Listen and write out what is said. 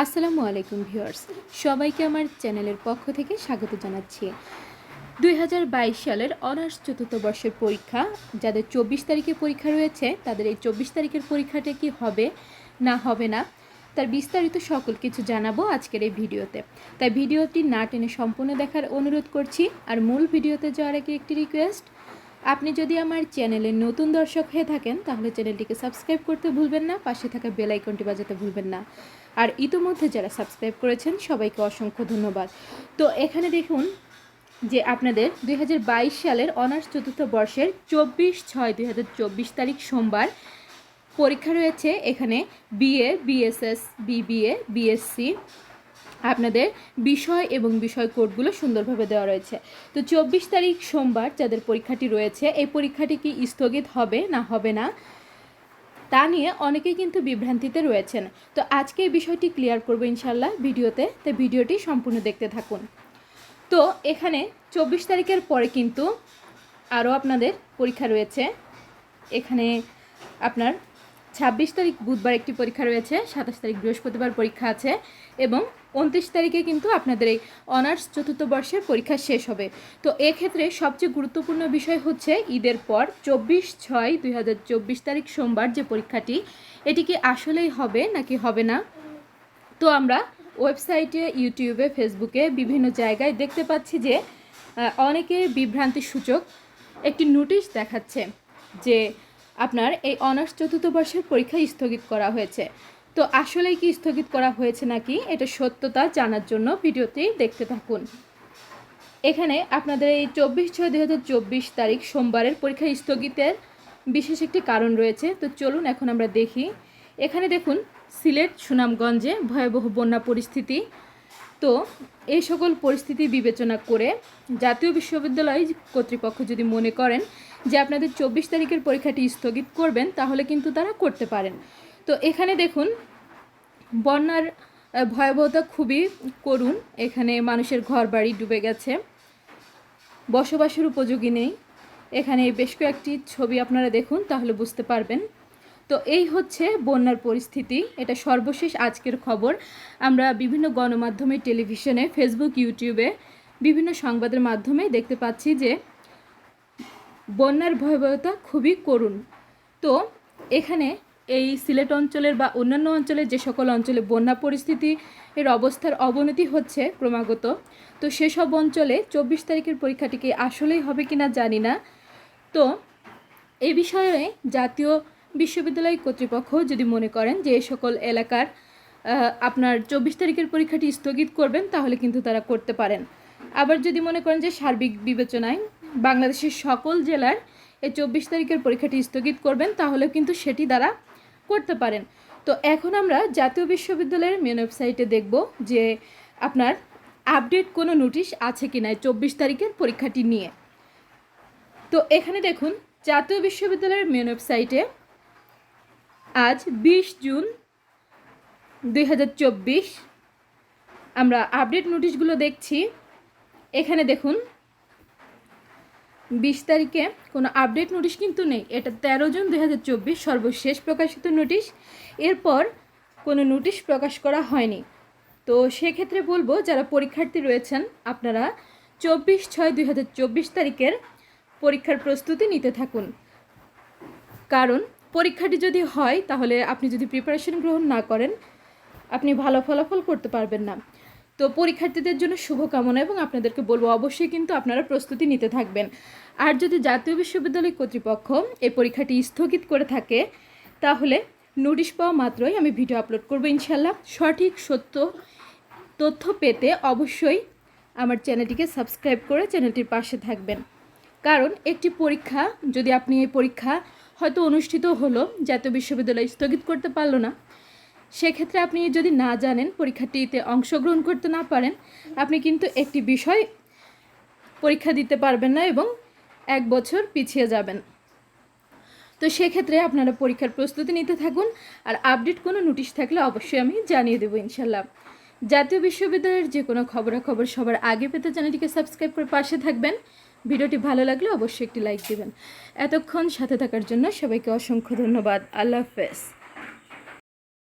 আসসালামু আলাইকুম ভিউয়ার্স, সবাইকে আমার চ্যানেলের পক্ষ থেকে স্বাগত জানাচ্ছি। দু হাজার বাইশ সালের অনার্স চতুর্থ বর্ষের পরীক্ষা, যাদের চব্বিশ তারিখে পরীক্ষা রয়েছে, তাদের এই চব্বিশ তারিখের পরীক্ষাটা কি হবে, না হবে না, তার বিস্তারিত সকল কিছু জানাব আজকের এই ভিডিওতে। তাই ভিডিওটি না টেনে সম্পূর্ণ দেখার অনুরোধ করছি, আর মূল ভিডিওতে যাওয়ার আগে একটি রিকোয়েস্ট আপনি যদি আমার চ্যানেলে নতুন দর্শক হয়ে থাকেন, তাহলে চ্যানেলটিকে সাবস্ক্রাইব করতে ভুলবেন না, পাশে থাকা বেল আইকনটি বাজাতে ভুলবেন না। আর ইতোমধ্যে যারা সাবস্ক্রাইব করেছেন, সবাইকে অসংখ্য ধন্যবাদ। তো এখানে দেখুন যে আপনাদের দুই হাজার বাইশ সালের অনার্স চতুর্থ বর্ষের চব্বিশ ছয় দুই তারিখ সোমবার পরীক্ষা রয়েছে। এখানে বিএ বিএসএস বিবিএ বিএসসি আপনাদের বিষয় এবং বিষয় কোডগুলো সুন্দরভাবে দেওয়া রয়েছে। তো চব্বিশ তারিখ সোমবার যাদের পরীক্ষাটি রয়েছে, এই পরীক্ষাটি কি স্থগিত হবে না হবে না, তা নিয়ে অনেকেই কিন্তু বিভ্রান্তিতে রয়েছেন। তো আজকে এই বিষয়টি ক্লিয়ার করব ইনশাল্লাহ ভিডিওতে। তো ভিডিওটি সম্পূর্ণ দেখতে থাকুন। তো এখানে চব্বিশ তারিখের পরে কিন্তু আরও আপনাদের পরীক্ষা রয়েছে। এখানে আপনার ছাব্বিশ তারিখ বুধবার একটি পরীক্ষা রয়েছে, সাতাশ তারিখ বৃহস্পতিবার পরীক্ষা আছে এবং উনত্রিশ তারিখে কিন্তু আপনাদের এই অনার্স চতুর্থ বর্ষের পরীক্ষা শেষ হবে। তো এক্ষেত্রে সবচেয়ে গুরুত্বপূর্ণ বিষয় হচ্ছে ঈদের পর চব্বিশ ছয় দুই তারিখ সোমবার যে পরীক্ষাটি, এটি কি আসলেই হবে নাকি হবে না? তো আমরা ওয়েবসাইটে, ইউটিউবে, ফেসবুকে বিভিন্ন জায়গায় দেখতে পাচ্ছি যে অনেকে বিভ্রান্তি সূচক একটি নোটিশ দেখাচ্ছে যে আপনার এই অনার্স চতুর্থ বর্ষের পরীক্ষা স্থগিত করা হয়েছে। তো আসলে কি স্থগিত করা হয়েছে নাকি? এটা সত্যতা জানার জন্য ভিডিওটি দেখতে থাকুন। এখানে আপনাদের এই চব্বিশ ছয় চব্বিশ তারিখ সোমবারের পরীক্ষা স্থগিতের বিশেষ একটি কারণ রয়েছে। তো চলুন এখন আমরা দেখি। এখানে দেখুন, সিলেট, সুনামগঞ্জে ভয়াবহ বন্যা পরিস্থিতি। তো এই সকল পরিস্থিতি বিবেচনা করে জাতীয় বিশ্ববিদ্যালয় কর্তৃপক্ষ যদি মনে করেন যে আপনাদের চব্বিশ তারিখের পরীক্ষাটি স্থগিত করবেন, তাহলে কিন্তু তারা করতে পারেন। তো এখানে দেখুন, বন্যার ভয়াবহতা খুবই করুণ। এখানে মানুষের ঘর বাড়ি ডুবে গেছে। বসবাসের উপযোগী নেই। এখানে বেশ কয়েকটি ছবি আপনারা দেখুন, তাহলে বুঝতে পারবেন। তো এই হচ্ছে বন্যার পরিস্থিতি। এটা সর্বশেষ আজকের খবর। আমরা বিভিন্ন গণমাধ্যমে, টেলিভিশনে, ফেসবুক, ইউটিউবে, বিভিন্ন সংবাদের মাধ্যমে দেখতে পাচ্ছি যে বন্যার ভয়াবহতা খুবই করুণ। তো এখানে এই সিলেট অঞ্চলের বা অন্যান্য অঞ্চলের যে সকল অঞ্চলে বন্যা পরিস্থিতি এর অবস্থার অবনতি হচ্ছে ক্রমাগত, তো সেসব অঞ্চলে চব্বিশ তারিখের পরীক্ষাটিকে আসলেই হবে কিনা জানি না। তো এই বিষয়ে জাতীয় বিশ্ববিদ্যালয় কর্তৃপক্ষ যদি মনে করেন যে এই সকল এলাকার আপনার চব্বিশ তারিখের পরীক্ষাটি স্থগিত করবেন, তাহলে কিন্তু তারা করতে পারেন। আবার যদি মনে করেন যে সার্বিক বিবেচনায় বাংলাদেশের সকল জেলার এই চব্বিশ তারিখের পরীক্ষাটি স্থগিত করবেন, তাহলে কিন্তু সেটি দ্বারা করতে পারেন। তো এখন আমরা জাতীয় বিশ্ববিদ্যালয়ের মেন ওয়েবসাইটে দেখব যে আপনার আপডেট কোনো নোটিশ আছে কি না চব্বিশ তারিখের পরীক্ষাটি নিয়ে। তো এখানে দেখুন, জাতীয় বিশ্ববিদ্যালয়ের মেন ওয়েবসাইটে আজ বিশ জুন দু হাজার চব্বিশ আমরা আপডেট নোটিশগুলো দেখছি। এখানে দেখুন বিশ তারিখে কোনো আপডেট নোটিশ কিন্তু নেই। এটা তেরো জুন দুই হাজার চব্বিশ সর্বশেষ প্রকাশিত নোটিশ এরপর কোনো নোটিশ প্রকাশ করা হয়নি। তো সেক্ষেত্রে বলব, যারা পরীক্ষার্থী রয়েছেন, আপনারা চব্বিশ ছয় দুই তারিখের পরীক্ষার প্রস্তুতি নিতে থাকুন। কারণ পরীক্ষাটি যদি হয়, তাহলে আপনি যদি প্রিপারেশন গ্রহণ না করেন, আপনি ভালো ফলাফল করতে পারবেন না। তো পরীক্ষার্থীদের জন্য শুভকামনা এবং আপনাদেরকে বলব অবশ্যই কিন্তু আপনারা প্রস্তুতি নিতে থাকবেন। আর যদি জাতীয় বিশ্ববিদ্যালয় কর্তৃপক্ষ এই পরীক্ষাটি স্থগিত করে থাকে, তাহলে নোটিশ পাওয়া মাত্রই আমি ভিডিও আপলোড করব ইনশাল্লাহ সঠিক, সত্য তথ্য পেতে অবশ্যই আমার চ্যানেলটিকে সাবস্ক্রাইব করে চ্যানেলটির পাশে থাকবেন। কারণ একটি পরীক্ষা, যদি আপনি এই পরীক্ষা হয়তো অনুষ্ঠিত হলো, জাতীয় বিশ্ববিদ্যালয় স্থগিত করতে পারল না সেক্ষেত্রে আপনি যদি না জানেন পরীক্ষাটিতে অংশগ্রহণ করতে না পারেন, আপনি কিন্তু একটি বিষয় পরীক্ষা দিতে পারবেন না এবং এক বছর পিছিয়ে যাবেন। তো সেক্ষেত্রে আপনারা পরীক্ষার প্রস্তুতি নিতে থাকুন আর আপডেট কোনো নোটিশ থাকলে অবশ্যই আমি জানিয়ে দেবো ইনশাল্লাহ। জাতীয় বিশ্ববিদ্যালয়ের যে কোনো খবরাখবর সবার আগে পেতে চ্যানেলটিকে সাবস্ক্রাইব করে পাশে থাকবেন। ভিডিওটি ভালো লাগলে অবশ্যই একটি লাইক দেবেন। এতক্ষণ সাথে থাকার জন্য সবাইকে অসংখ্য ধন্যবাদ। আল্লাহ হাফেজ।